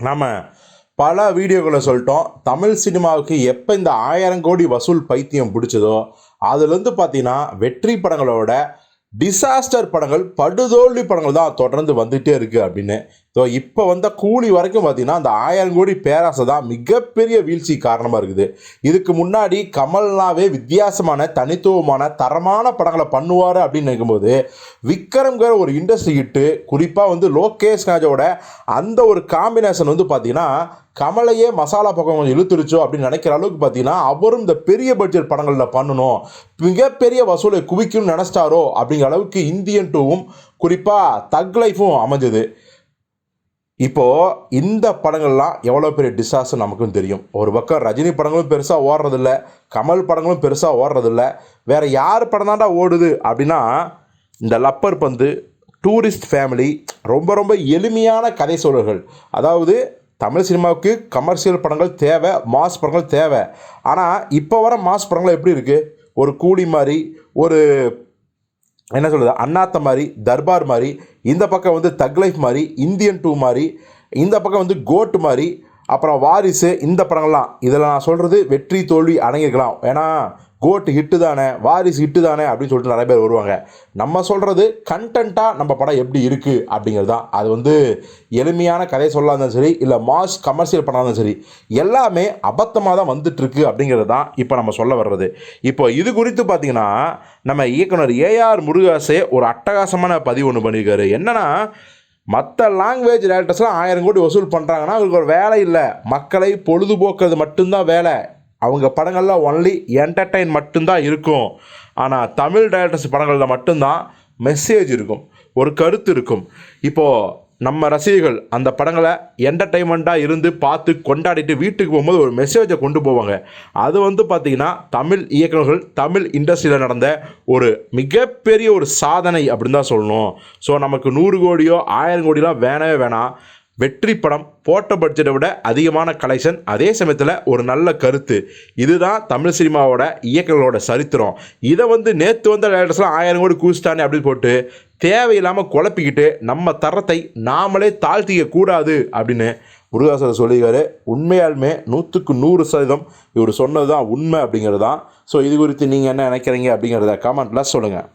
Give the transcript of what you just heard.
நாம் பல வீடியோக்களை சொல்லிட்டோம். தமிழ் சினிமாவுக்கு எப்போ இந்த ஆயிரம் கோடி வசூல் பைத்தியம் பிடிச்சதோ அதுலேருந்து பார்த்தீங்கன்னா வெற்றி படங்களோட டிசாஸ்டர் படங்கள் படுதோல்வி படங்கள் தான் தொடர்ந்து வந்துகிட்டே இருக்குது அப்படின்னு ஸோ இப்போ வந்த கூலி வரைக்கும் பார்த்தீங்கன்னா அந்த ஆயிரம் கோடி பேராசை தான் மிகப்பெரிய வீழ்ச்சி காரணமாக இருக்குது. இதுக்கு முன்னாடி கமல்னாவே வித்தியாசமான தனித்துவமான தரமான படங்களை பண்ணுவார் அப்படின்னு நினைக்கும்போது விக்ரம்ங்கிற ஒரு இண்டஸ்ட்ரி ஹிட்டு குறிப்பாக வந்து லோகேஷ் ராஜோட அந்த ஒரு காம்பினேஷன் வந்து பார்த்தீங்கன்னா கமலையே மசாலா பக்கம் கொஞ்சம் இழுத்துருச்சோ அப்படின்னு நினைக்கிற அளவுக்கு பார்த்தீங்கன்னா அவரும் இந்த பெரிய பட்ஜெட் படங்களில் பண்ணணும் மிகப்பெரிய வசூலை குவிக்கணும்னு நினச்சிட்டாரோ அப்படிங்கிற அளவுக்கு இந்தியன் டூவும் குறிப்பாக தக் லைஃபும் அமைஞ்சது. இப்போது இந்த படங்கள்லாம் எவ்வளோ பெரிய டிசாஸ்டர் நமக்கும் தெரியும். ஒரு பக்கம் ரஜினி படங்களும் பெருசாக ஓடுறதில்ல கமல் படங்களும் பெருசாக ஓடுறதில்ல. வேறு யார் படம் தாண்டா ஓடுது அப்படின்னா இந்த லப்பர் பந்து டூரிஸ்ட் ஃபேமிலி ரொம்ப ரொம்ப எளிமையான கதை சூழல்கள் அதாவது தமிழ் சினிமாவுக்கு கமர்ஷியல் படங்கள் தேவை மாஸ் படங்கள் தேவை. ஆனால் இப்போ வர மாஸ் படங்கள் எப்படி இருக்குது ஒரு கூலி மாதிரி ஒரு என்ன சொல்கிறது அண்ணாத்த மாதிரி தர்பார் மாதிரி இந்த பக்கம் வந்து தக் லைஃப் மாதிரி இந்தியன் டூ மாதிரி இந்த பக்கம் வந்து கோட் மாதிரி அப்புறம் வாரிசு இந்த படங்கள்லாம். இதில் நான் சொல்கிறது வெற்றி தோல்வி அடங்கியிருக்கலாம். ஏன்னா கோட் ஹிட்டு தானே வாரிசு ஹிட்டு தானே அப்படின்னு சொல்லிட்டு நிறைய பேர் வருவாங்க. நம்ம சொல்கிறது கண்டென்ட்டாக நம்ம படம் எப்படி இருக்குது அப்படிங்கிறது தான். அது வந்து எளிமையான கதை சொல்லாக இருந்தாலும் சரி இல்லை மாஸ் கமர்ஷியல் படம் இருந்தாலும் சரி எல்லாமே அபத்தமாக தான் வந்துட்டுருக்கு அப்படிங்கிறது தான் இப்போ நம்ம சொல்ல வர்றது. இப்போ இது குறித்து பார்த்தீங்கன்னா நம்ம இயக்குனர் ஏஆர் முருகாசே ஒரு அட்டகாசமான பதிவு ஒன்று பண்ணியிருக்காரு. என்னன்னா மற்ற லாங்குவேஜ் டேரக்டர்ஸ்லாம் ஆயிரம் கோடி வசூல் பண்ணுறாங்கன்னா அவங்களுக்கு ஒரு வேலை இல்லை. மக்களை பொழுதுபோக்குறது மட்டும்தான் வேலை. அவங்க படங்கள்லாம் ஒன்லி என்டர்டைன் மட்டும்தான் இருக்கும். ஆனால் தமிழ் டைரக்டர்ஸ் படங்களில் மட்டும்தான் மெசேஜ் இருக்கும். ஒரு கருத்து இருக்கும். இப்போது நம்ம ரசிகர்கள் அந்த படங்களை என்டர்டைன்மெண்ட்டாக இருந்து பார்த்து கொண்டாடிட்டு வீட்டுக்கு போகும்போது ஒரு மெசேஜை கொண்டு போவாங்க. அது வந்து பார்த்திங்கன்னா தமிழ் இயக்குநர்கள் தமிழ் இண்டஸ்ட்ரியில் நடந்த ஒரு மிகப்பெரிய ஒரு சாதனை அப்படின்னு தான் சொல்லணும். ஸோ நமக்கு நூறு கோடியோ ஆயிரம் கோடியெலாம் வேணவே வேணாம். வெற்றி படம் போட்ட பட்ஜெட்டை விட அதிகமான கலெக்ஷன் அதே சமயத்தில் ஒரு நல்ல கருத்து. இதுதான் தமிழ் சினிமாவோட இயக்கங்களோட சரித்திரம். இதை வந்து நேற்று வந்த டேரக்டர்ஸ்லாம் ஆயிரம் கோடி கூச்சிட்டானே அப்படின்னு போட்டு தேவையில்லாமல் குழப்பிக்கிட்டு நம்ம தரத்தை நாமளே தாழ்த்திக்க கூடாது அப்படின்னு முருகாசர் சொல்லியிருக்காரு. உண்மையாலுமே நூற்றுக்கு நூறு சதவீதம் இவர் சொன்னது தான் உண்மை அப்படிங்கிறது தான் ஸோ இது குறித்து நீங்கள் என்ன நினைக்கிறீங்க அப்படிங்கிறத கமெண்ட்டில் சொல்லுங்கள்